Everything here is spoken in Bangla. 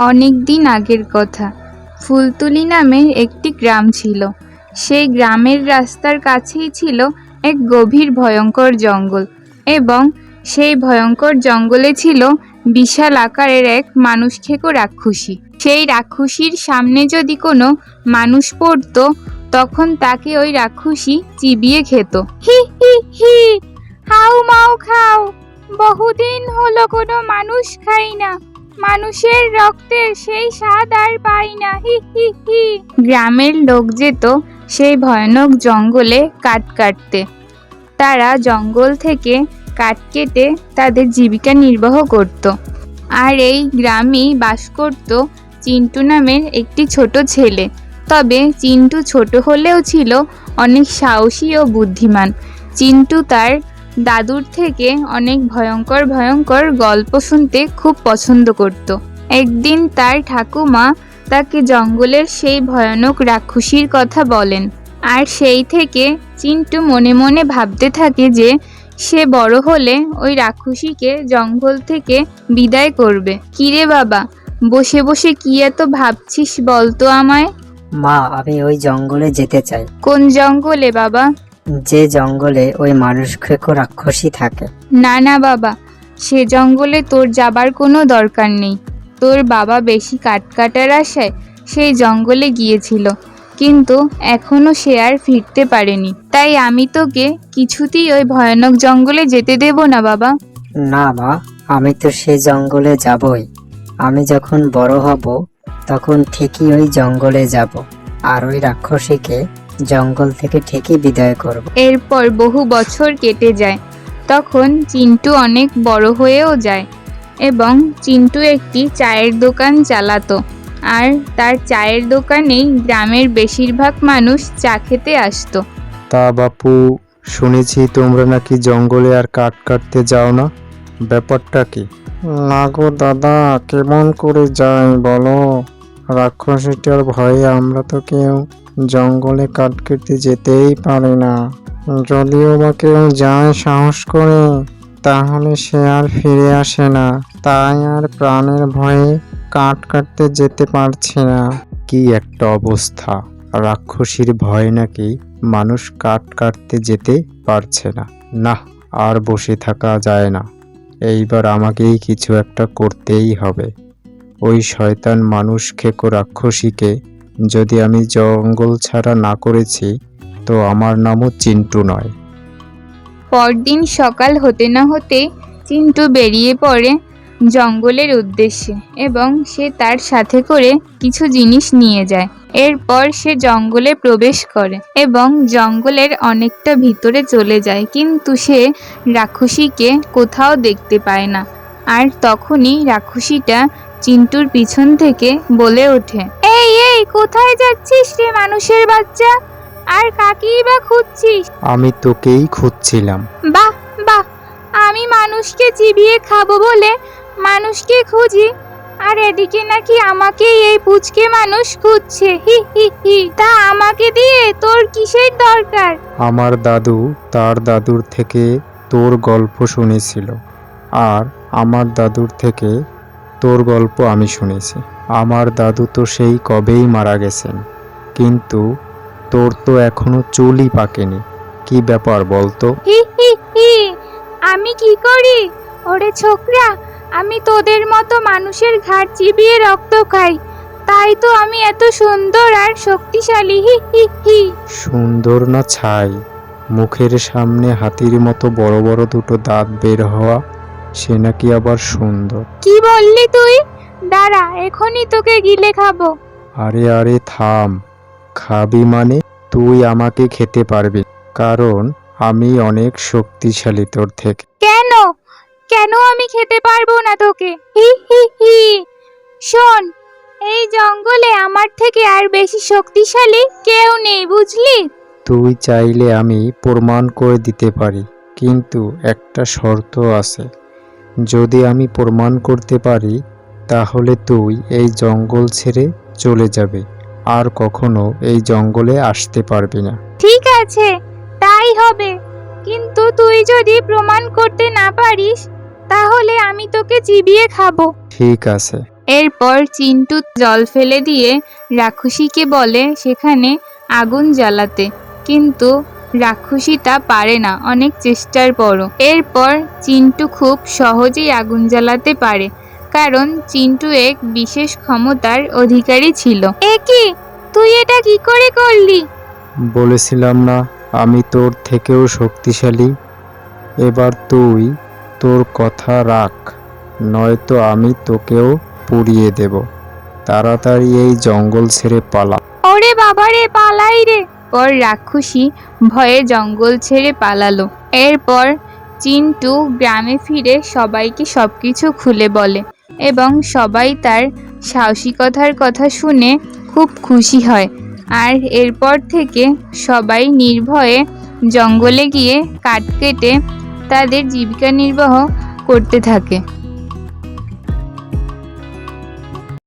অনেক দিন আগের কথা। ফুলতুলি নামের একটি গ্রাম ছিল। সেই গ্রামের রাস্তার কাছেই ছিল এক গভীর ভয়ঙ্কর জঙ্গল এবং সেই ভয়ঙ্কর জঙ্গলে ছিল বিশাল আকারের এক মানুষ খেকো রাক্ষসী। সেই রাক্ষসীর সামনে যদি কোনো মানুষ পড়তো, তখন তাকে ওই রাক্ষসী চিবিয়ে খেত। হি হি হি, হাউ মাউ খাও, বহুদিন হলো কোনো মানুষ খাই না। মানুষের রক্তের সেই স্বাদ আর পাই না, হি হি হি। গ্রামের লোক যেত সেই ভয়ানক জঙ্গলে কাঠ কাটতে। তারা জঙ্গল থেকে কাঠ কেটে তাদের জীবিকা নির্বাহ করত। আর এই গ্রামেই বাস করত চিন্টু নামের একটি ছোট ছেলে। তবে চিন্টু ছোট হলেও ছিল অনেক সাহসী ও বুদ্ধিমান। চিন্টু তার দাদুর থেকে অনেক ভয়ঙ্কর ভয়ঙ্কর গল্প শুনতে খুব পছন্দ করত। একদিন তার ঠাকুমা তাকে জঙ্গলের সেই ভয়ানক রাক্ষসীর কথা বলেন আর সেই থেকে চিন্টু মনে মনে ভাবতে থাকে যে সে বড় হলে ওই রাক্ষসীকে জঙ্গল থেকে বিদায় করবে। কিরে বাবা বসে বসে কি এত ভাবছিস বলতো আমায়? মা আমি ওই জঙ্গলে যেতে চাই। কোন জঙ্গলে বাবা? যে জঙ্গলে ওই মানুষ খেকো রাক্ষসী থাকে। না না বাবা সে জঙ্গলে তোর যাবার কোনো দরকার নেই। তোর বাবা বেশি কাটকাটার আশায় সেই জঙ্গলে গিয়েছিল কিন্তু এখনও সে আর ফিরতে পারেনি। তাই আমি তোকে কিছুতেই ওই ভয়ানক জঙ্গলে যেতে দেব না বাবা। না মা আমি তো সে জঙ্গলে যাবই। আমি যখন বড় হব তখন ঠিকই ওই জঙ্গলে যাব আর ওই রাক্ষসীকে জঙ্গল থেকে ঠিকই বিদায় করব। এরপর বহু বছর কেটে যায়। তখন চিন্টু অনেক বড় হয়েও যায় এবং চিন্টু একটি চায়ের দোকান চালাতো। আর তার চায়ের দোকানেই গ্রামের বেশিরভাগ মানুষ চা খেতে আসতো। তা বাপু শুনেছি তোমরা নাকি জঙ্গলে আর কাঠ কাটতে যাও না? ব্যাপারটা কি? না গো দাদা কেমন করে যাই বলো? রাক্ষসীটার ভয়ে আমরা তো কেউ জঙ্গলে কাঠ কেটে যেতেই পারে না। যদিও বা কেউ যায় সাহস করে, তাহলে সে আর ফিরে আসে না। তাই আর প্রাণের ভয়ে কাঠ কাটতে যেতে পারছে না। কি একটা অবস্থা। রাক্ষসীর ভয় নাকি মানুষ কাঠ কাটতে যেতে পারছে না। না, আর বসে থাকা যায় না। এইবার আমাকেই কিছু একটা করতেই হবে। ওই শয়তান মানুষ খেকো রাক্ষসীকে যদি আমি জঙ্গল ছাড়া না করেছি, তো আমার নামও চিন্টু নয়। পরদিন সকাল হতে না হতে চিন্টু বেরিয়ে পড়ে জঙ্গলের উদ্দেশ্যে এবং সে তার সাথে করে কিছু জিনিস নিয়ে যায়। এরপর সে জঙ্গলে প্রবেশ করে এবং জঙ্গলের অনেকটা ভিতরে চলে যায়, কিন্তু সে রাক্ষসীকে কোথাও দেখতে পায় না। আর তখনই রাক্ষসীটা চিন্টুর পিছন থেকে বলে ওঠে এই কোথায় যাচ্ছিস রে মানুষের বাচ্চা? আর কাকেই বা খুঁজছিস? আমি তোকেই খুঁজছিলাম। বাহ বাহ আমি মানুষকে চিবিয়ে খাব বলে মানুষকে খুঁজি আর এদিকে নাকি আমাকে এই পুচকে মানুষ খুঁজছে। হি হি হি তা আমাকে দিয়ে তোর কিসের দরকার? আমার দাদু তার দাদুর থেকে তোর গল্প শুনেছিল আর আমার দাদুর থেকে তোর গল্প আমি শুনেছি। আমার দাদু তো সেই কবেই মারা গেছেন। কিন্তু তোর তো এখনও চুলই পাকেনি। কি ব্যাপার বলতো? হি হি হি আমি কি করি? ওরে ছোকরা আমি তোদের মতো মানুষের ঘাট চিবিয়ে রক্ত খাই। তাই তো আমি এত সুন্দর আর শক্তিশালী। হি হি হি। সুন্দর না ছাই? মুখের সামনে হাতির মতো বড় বড় দুটো দাঁত বের হওয়া সে নাকি আবার সুন্দর। কি বললি তুই? দাঁড়া এখনই তোকে গিলে খাব। আরে আরে থাম। খাবি মানে তুই আমাকে খেতে পারবি কারণ আমি অনেক শক্তিশালী তোর থেকে। কেন? কেন আমি খেতে পারব না তোকে? হি হি হি। শোন এই জঙ্গলে আমার থেকে আর বেশি শক্তিশালী কেউ নেই বুঝলি? তুই চাইলে আমি প্রমাণ করে দিতে পারি কিন্তু একটা শর্ত আছে। যদি আমি প্রমাণ করতে পারি তাহলে তুই এই জঙ্গল ছেড়ে চলে যাবে আর কখনো এই জঙ্গলে আসতে পারবি না। ঠিক আছে তাই হবে। কিন্তু তুই যদি প্রমাণ করতে না পারিস তাহলে আমি তোকে চিবিয়ে খাব। ঠিক আছে। এরপর চিন্টু জল ফেলে দিয়ে রাক্ষসীকে বলে সেখানে আগুন জ্বালাতে। কিন্তু রাক্ষসী তা পারে না অনেক চেষ্টার পরও। এরপর চিন্টু খুব সহজেই আগুন জ্বালাতে পারে কারণ চিন্টু এক বিশেষ ক্ষমতার অধিকারী ছিল। এ কি? তুই এটা কি করে করলি? বলেছিলাম না আমি তোর থেকেও শক্তিশালী। এবার তুই তোর কথা রাখ নয়তো আমি তোকেও পুড়িয়ে দেব। তাড়াতাড়ি এই জঙ্গল ছেড়ে পালা। ওরে বাবারে পালাই রে! পর রাক্ষসী ভয়ে জঙ্গল ছেড়ে পালালো। এরপর চিন্টু গ্রামে ফিরে সবাইকে সব কিছু খুলে বলে এবং সবাই তার সাহসিকতার কথা শুনে খুব খুশি হয়। আর এরপর থেকে সবাই নির্ভয়ে জঙ্গলে গিয়ে কাঠ কেটে তাদের জীবিকা নির্বাহ করতে থাকে।